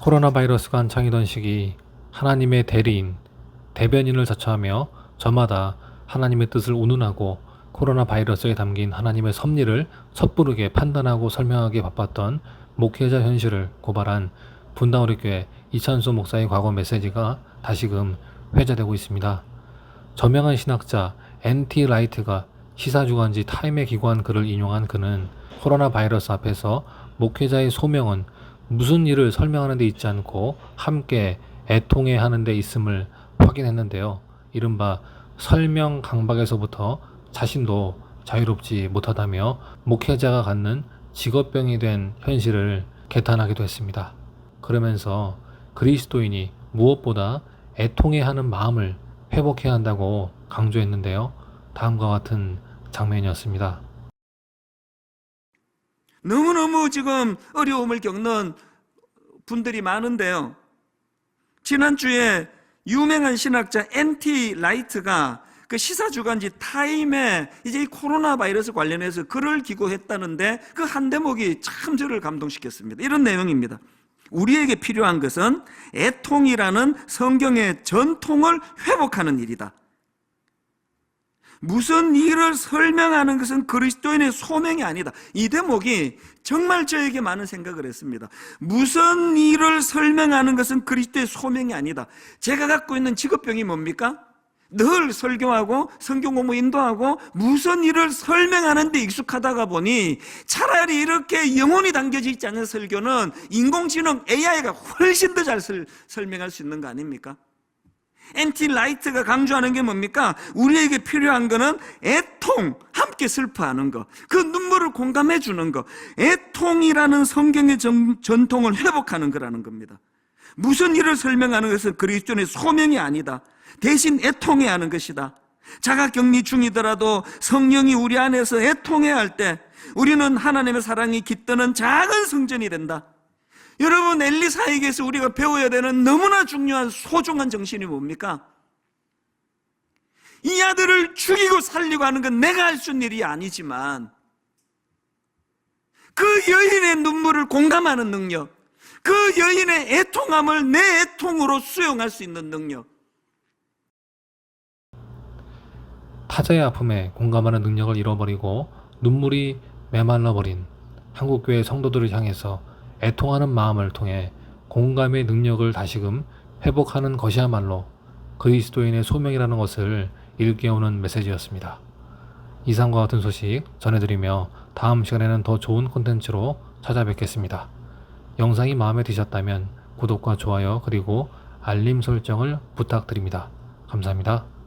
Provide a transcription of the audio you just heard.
코로나 바이러스가 한창이던 시기 하나님의 대리인, 대변인을 자처하며 저마다 하나님의 뜻을 운운하고 코로나 바이러스에 담긴 하나님의 섭리를 섣부르게 판단하고 설명하기 바빴던 목회자 현실을 고발한 분당우리 교회 이찬수 목사의 과거 메시지가 다시금 회자되고 있습니다. 저명한 신학자 NT 라이트가 시사주간지 타임에 기고한 글을 인용한 그는 코로나 바이러스 앞에서 목회자의 소명은 무슨 일을 설명하는 데 있지 않고 함께 애통해 하는 데 있음을 확인했는데요. 이른바 설명 강박에서부터 자신도 자유롭지 못하다며 목회자가 갖는 직업병이 된 현실을 개탄하기도 했습니다. 그러면서 그리스도인이 무엇보다 애통해 하는 마음을 회복해야 한다고 강조했는데요. 다음과 같은 장면이었습니다. 너무너무 지금 어려움을 겪는 분들이 많은데요. 지난주에 유명한 신학자 NT 라이트가 그 시사주간지 타임에 이제 이 코로나 바이러스 관련해서 글을 기고했다는데 그 한 대목이 참 저를 감동시켰습니다. 이런 내용입니다. 우리에게 필요한 것은 애통이라는 성경의 전통을 회복하는 일이다. 무슨 일을 설명하는 것은 그리스도인의 소명이 아니다. 이 대목이 정말 저에게 많은 생각을 했습니다. 무슨 일을 설명하는 것은 그리스도의 소명이 아니다. 제가 갖고 있는 직업병이 뭡니까? 늘 설교하고 성경 공부 인도하고 무슨 일을 설명하는 데 익숙하다가 보니 차라리 이렇게 영혼이 담겨져 있지 않은 설교는 인공지능 AI가 훨씬 더 잘 설명할 수 있는 거 아닙니까? 엔티 라이트가 강조하는 게 뭡니까? 우리에게 필요한 거는 애통, 함께 슬퍼하는 거. 그 눈물을 공감해 주는 거. 애통이라는 성경의 전, 전통을 회복하는 거라는 겁니다. 무슨 일을 설명하는 것은 그리스도의 소명이 아니다. 대신 애통해야 하는 것이다. 자가 격리 중이더라도 성령이 우리 안에서 애통해야 할 때 우리는 하나님의 사랑이 깃드는 작은 성전이 된다. 여러분 엘리사에게서 우리가 배워야 되는 너무나 중요한 소중한 정신이 뭡니까? 이 아들을 죽이고 살리고 하는 건 내가 할 수 있는 일이 아니지만 그 여인의 눈물을 공감하는 능력, 그 여인의 애통함을 내 애통으로 수용할 수 있는 능력. 타자의 아픔에 공감하는 능력을 잃어버리고 눈물이 메말라 버린 한국교회 성도들을 향해서 애통하는 마음을 통해 공감의 능력을 다시금 회복하는 것이야말로 그리스도인의 소명이라는 것을 일깨우는 메시지였습니다. 이상과 같은 소식 전해드리며 다음 시간에는 더 좋은 콘텐츠로 찾아뵙겠습니다. 영상이 마음에 드셨다면 구독과 좋아요 그리고 알림 설정을 부탁드립니다. 감사합니다.